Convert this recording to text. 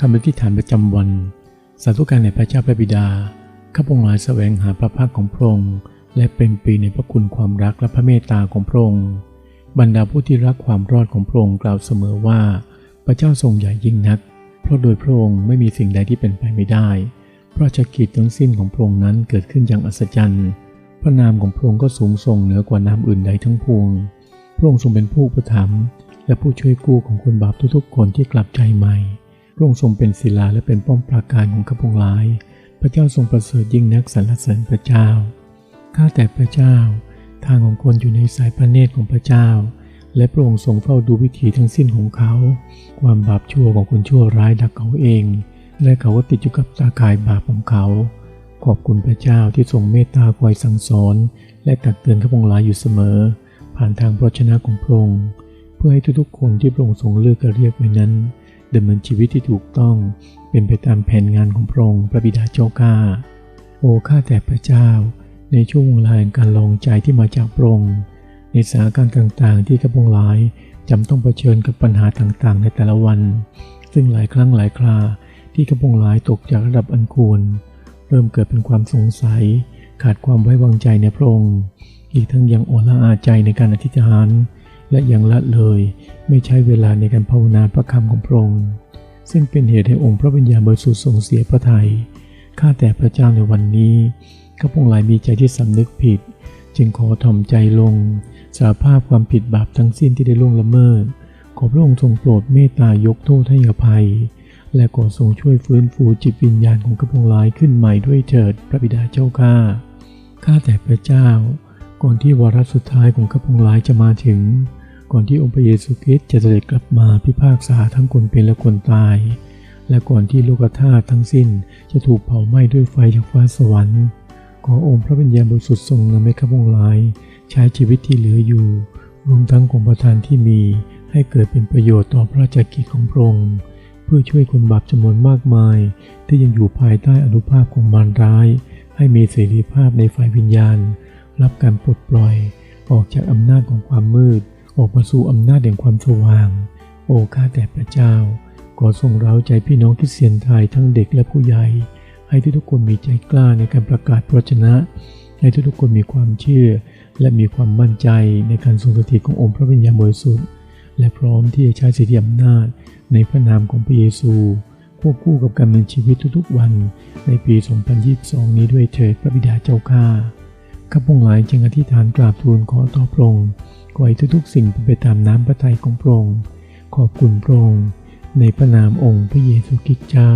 คำอธิษฐานประจำวัน สาธุการในพระเจ้าพระบิดา ข้าพงหลายแสวงหาพระพักของพระองค์ และเป็นปีในพระคุณความรักและพระเมตตาของพระองค์ บรรดาผู้ที่รักความรอดของพระองค์กล่าวเสมอว่า พระเจ้าทรงใหญ่ยิ่งนัก เพราะโดยพระองค์ไม่มีสิ่งใดที่เป็นไปไม่ได้ พระราชกิจทั้งสิ้นของพระองค์นั้นเกิดขึ้นอย่างอัศจรรย์ พระนามของพระองค์ก็สูงส่งเหนือกว่านามอื่นใดทั้งปวง พระองค์ทรงเป็นผู้ประถมภ์และผู้ช่วยกู้ของคนบาปทุกๆคนที่กลับใจใหม่ พระองค์ทรงเป็นศิลาและเป็นป้อมปราการของข้าพงหลาย พระเจ้าทรงประเสริฐยิ่งนักสรรเสริญพระเจ้า ข้าแต่พระเจ้า ทางของคนอยู่ในสายพระเนตรของพระเจ้า และพระองค์ทรงเฝ้าดูวิถีทั้งสิ้นของเขา ความบาปชั่วของคนชั่วร้ายดักเขาเอง และเขาก็ติดอยู่กับตาข่ายบาปของเขา ขอบคุณพระเจ้าที่ทรงเมตตาคอยสั่งสอน และตักเตือนข้าพงหลายอยู่เสมอ ผ่านทางพระชนะของพระองค์เพื่อให้ทุกๆคนที่พระองค์ทรงเลือกและเรียกไว้นั้น ดำเนินชีวิตที่ถูกต้องเป็นไปตามแผนงานของพระองค์พระบิดาเจ้าข้าโอ้ข้าแต่พระเจ้า ในช่วงเวลาแห่งการลองใจที่มาจากพระองค์ในสถานการณ์ต่างๆ ที่ข้าพงหลายจำต้องเผชิญกับปัญหาต่างๆ ในแต่ละวัน ซึ่งหลายครั้งหลายคราที่ข้าพงหลายตกจากระดับอันควร เริ่มเกิดเป็นความสงสัย ขาดความไว้วางใจในพระองค์อีกทั้งยังอ่อนละอาใจในการอธิษฐาน และยังละเลยไม่ใช้เวลาในการภาวนาพระคำของพระองค์ซึ่งเป็นเหตุให้องค์พระวิญญาณบริสุทธิ์ทรงเสียพระทยัยข้าแต่พระเจ้าในวันนี้ข้าพงหลายมีใจที่สำนึกผิด จึงขอถ่อมใจลง สารภาพความผิดบาปทั้งสิ้นที่ได้ล่วงละเมิด ขอพระองค์ทรงโปรดเมตตายกโทษให้อภัย และขอทรงช่วยฟื้นฟูจิตวิญญาณของข้าพงหลายขึ้นใหม่ด้วยเถิดพระบิดาเจ้าข้าข้าแต่พระเจ้า ก่อนที่วาระสุดท้ายของข้าพงหลายจะมาถึง ก่อนที่องค์พระเยซูคริสต์จะเสด็จกลับมาพิพากษาทั้งคนเป็นและคนตาย และก่อนที่โลกธาตุทั้งสิ้นจะถูกเผาไหม้ด้วยไฟจากฟ้าสวรรค์ ขอองค์พระวิญญาณบริสุทธิ์ทรงนำให้ข้าพงหลาย ใช้ชีวิตที่เหลืออยู่ รวมทั้งของประทานที่มีให้เกิดเป็นประโยชน์ต่อพระราชกิจของพระองค์เพื่อช่วยคนบาปจำนวนมากมาย ที่ยังอยู่ภายใต้อนุภาพของมารร้าย ให้มีเสรีภาพในฝ่ายวิญญาณ รับการปลดปล่อย ออกจากอำนาจของความมืด ออกมาสู่อำนาจแห่งความสว่าง โอ้ข้าแต่พระเจ้า ขอทรงเร้าใจพี่น้องคริสเตียนไทยทั้งเด็กและผู้ใหญ่ ให้ทุกคนมีใจกล้าในการประกาศพระชนะ ให้ทุกคนมีความเชื่อ และมีความมั่นใจในการทรงสถิตขององค์พระวิญญาณบริสุทธิ์ และพร้อมที่จะใช้สิทธิอำนาจในพระนามของพระเยซูควบคู่กับการดำเนินชีวิตทุกๆวันในปี 2022 นี้ด้วยเถิดพระบิดาเจ้าข้าข้าพงหลายจึงอธิษฐานกราบทูลขอต่อพระองค์ ขอให้ทุกๆสิ่งเป็นไปตามน้ำพระทัยของพระองค์ ขอบคุณพระองค์ในพระนามองค์พระเยซูคริสต์เจ้า